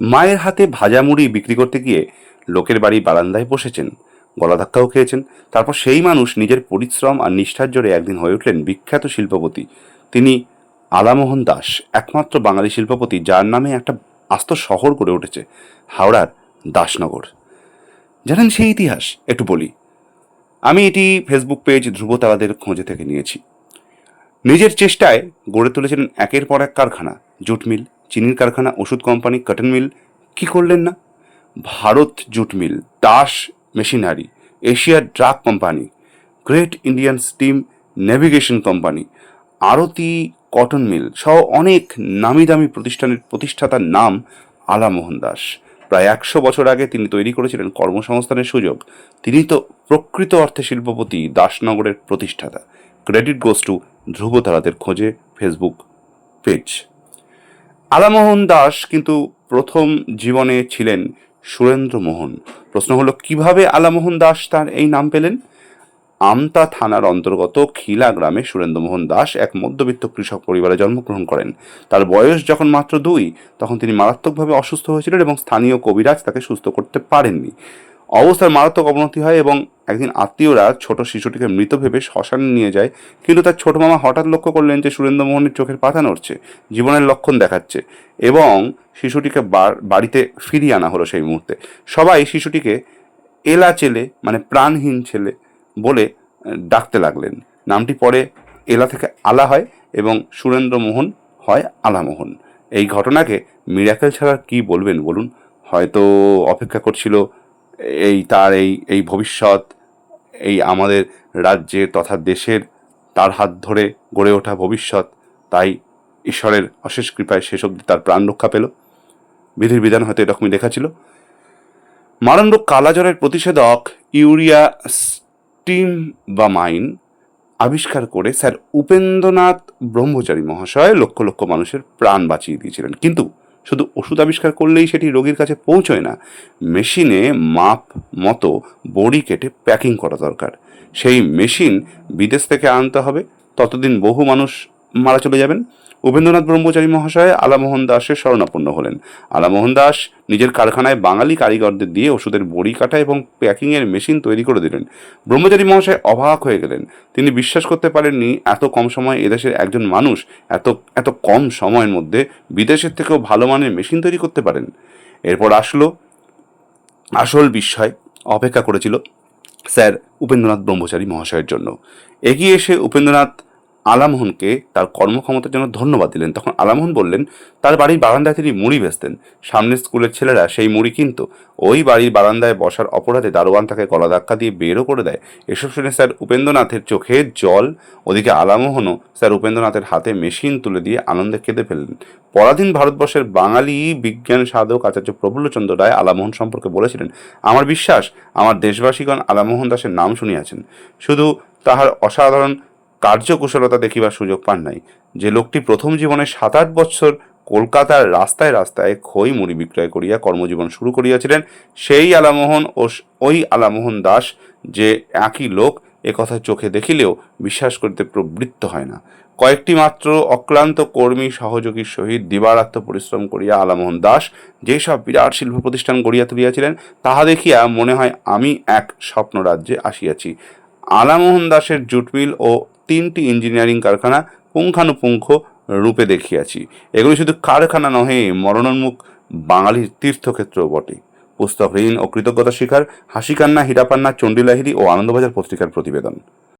মায়ের হাতে ভাজা মুড়ি বিক্রি করতে গিয়ে লোকের বাড়ি বারান্দায় বসেছেন, গলা ধাক্কাও খেয়েছেন। তারপর সেই মানুষ নিজের পরিশ্রম আর নিষ্ঠার জোরে একদিন হয়ে উঠলেন বিখ্যাত শিল্পপতি। তিনি আলামোহন দাস, একমাত্র বাঙালি শিল্পপতি যার নামে একটা আস্ত শহর গড়ে উঠেছে, হাওড়ার দাসনগর। জানেন সেই ইতিহাস? একটু বলি। আমি এটি ফেসবুক পেজ ধ্রুব তারাদের খোঁজে থেকে নিয়েছি। নিজের চেষ্টায় গড়ে তুলেছিলেন একের পর এক কারখানা, জুট মিল। চিনির কারখানা ওষুধ কোম্পানি কটন মিল, কি করলেন না? Bharat jute mill Das machinery, এশিয়ার drug company, great Indian steam navigation company, Aarti cotton mill সহ অনেক নামি দামি প্রতিষ্ঠানের প্রতিষ্ঠাতার নাম আলামোহন দাস। প্রায় একশো বছর আগে তিনি তৈরি করেছিলেন কর্মসংস্থানের সুযোগ। তিনি তো প্রকৃত অর্থে শিল্পপতি, দাসনগরের প্রতিষ্ঠাতা। ক্রেডিট গোস টু ধ্রুবতারাদের খোঁজে ফেসবুক পেজ। আলামোহন দাস কিন্তু প্রথম জীবনে ছিলেন সুরেন্দ্র মোহন। প্রশ্ন হলো, কীভাবে আলামোহন দাস তার এই নাম পেলেন? আমতা থানার অন্তর্গত খিলা গ্রামে সুরেন্দ্রমোহন দাস এক মধ্যবিত্ত কৃষক পরিবারে জন্মগ্রহণ করেন। তার বয়স যখন মাত্র দুই, তখন তিনি মারাত্মকভাবে অসুস্থ হয়েছিলেন এবং স্থানীয় কবিরাজ তাকে সুস্থ করতে পারেননি। অবস্থার মারাত্মক অবনতি হয় এবং একদিন আত্মীয়রা ছোট শিশুটিকে মৃত ভেবে শ্মশানে নিয়ে যায়, কিন্তু তার ছোট মামা হঠাৎ লক্ষ্য করলেন যে সুরেন্দ্রমোহনের চোখের পাতা নড়ছে, জীবনের লক্ষণ দেখাচ্ছে এবং শিশুটিকে বাড়িতে ফিরিয়ে আনা হলো সেই মুহূর্তে। সবাই শিশুটিকে এলা ছেলে মানে প্রাণহীন ছেলে বলে ডাকতে লাগলেন। নামটি পরে এলা থেকে আলা হয় এবং সুরেন্দ্র মোহন হয় আলামোহন। এই ঘটনাকে মিরাকেল ছাড়া কি বলবেন বলুন? হয়তো অপেক্ষা করছিল এই তার এই এই ভবিষ্যৎ এই আমাদের রাজ্যের তথা দেশের তার হাত ধরে গড়ে ওঠা ভবিষ্যৎ, তাই ঈশ্বরের অশেষ কৃপায় শেষ অবধি তার প্রাণ রক্ষা পেল। বিধির বিধান হয়তো এরকমই লেখা ছিল। মারণরোগ কালাজ্বরের প্রতিষেধক ইউরিয়া স্টিম বা মাইন আবিষ্কার করে স্যার উপেন্দ্রনাথ ব্রহ্মচারী মহাশয় লক্ষ লক্ষ মানুষের প্রাণ বাঁচিয়ে দিয়েছিলেন। কিন্তু শুধু ওষুধ আবিষ্কার করলেই সেটি রোগীর কাছে পৌঁছয় না, মেশিনে মাপ মতো বড়ি কেটে প্যাকিং করা দরকার। সেই মেশিন বিদেশ থেকে আনতে হবে, ততদিন বহু মানুষ মারা চলে যাবেন। উপেন্দ্রনাথ ব্রহ্মচারী মহাশয় আলামোহন দাসের শরণাপন্ন হলেন। আলামোহন দাস নিজের কারখানায় বাঙালি কারিগরদের দিয়ে ওষুধের বড়ি কাটা এবং প্যাকিংয়ের মেশিন তৈরি করে দিলেন। ব্রহ্মচারী মহাশয় অবাক হয়ে গেলেন। তিনি বিশ্বাস করতে পারেননি এত কম সময়ে এদেশের একজন মানুষ এত এত কম সময়ের মধ্যে বিদেশের থেকেও ভালো মানের মেশিন তৈরি করতে পারেন। এরপর আসলো, আসল বিস্ময় অপেক্ষা করেছিল স্যার উপেন্দ্রনাথ ব্রহ্মচারী মহাশয়ের জন্য। এগিয়ে এসে উপেন্দ্রনাথ আলামোহনকে তার কর্মক্ষমতার জন্য ধন্যবাদ দিলেন। তখন আলামোহন বললেন, তার বাড়ির বারান্দায় তিনি মুড়ি বেচতেন সামনের স্কুলের ছেলেরা সেই মুড়ি কিনতো। ওই বাড়ির বারান্দায় বসার অপরাধে দারোয়ান তাকে গলা ধাক্কা দিয়ে বেরও করে দেয়। এসব শুনে স্যার উপেন্দ্রনাথের চোখে জল, ওদিকে আলামোহনও স্যার উপেন্দ্রনাথের হাতে মেশিন তুলে দিয়ে আনন্দে কেঁদে ফেললেন। পরাধীন ভারতবর্ষের বাঙালি বিজ্ঞান সাধক আচার্য প্রফুল্লচন্দ্র রায় আলামোহন সম্পর্কে বলেছিলেন, আমার বিশ্বাস, আমার দেশবাসীগণ আলামোহন দাসের নাম শুনিয়াছেন। শুধু তাহার অসাধারণ কার্যকুশলতা দেখিবার সুযোগ পান নাই। যে লোকটি প্রথম জীবনে সাত আট বছর কলকাতার রাস্তায় রাস্তায় খই মুড়ি বিক্রয় করিয়া কর্মজীবন শুরু করিয়াছিলেন, সেই আলামোহন ও ওই আলামোহন দাস যে একই লোক একথা চোখে দেখিলেও বিশ্বাস করিতে প্রবৃত্ত হয় না। কয়েকটি মাত্র অক্লান্ত কর্মী সহযোগীর সহিত দিবারাত্ম পরিশ্রম করিয়া আলামোহন দাস যেসব বিরাট শিল্প প্রতিষ্ঠান গড়িয়া তুলিয়াছিলেন, তাহা দেখিয়া মনে হয় আমি এক স্বপ্ন রাজ্যে আসিয়াছি। আলামোহন দাসের জুটমিল ও তিনটি ইঞ্জিনিয়ারিং কারখানা পুঙ্খানুপুঙ্খ রূপে দেখিয়াছি। এগুলি শুধু কারখানা নহে, মরণোন্মুখ বাঙালির তীর্থক্ষেত্রও বটে। পুস্তক ঋণ ও কৃতজ্ঞতা শিখার হাসিকান্না, হীরাপান্না, চণ্ডীলাহিরি ও আনন্দবাজার পত্রিকার প্রতিবেদন।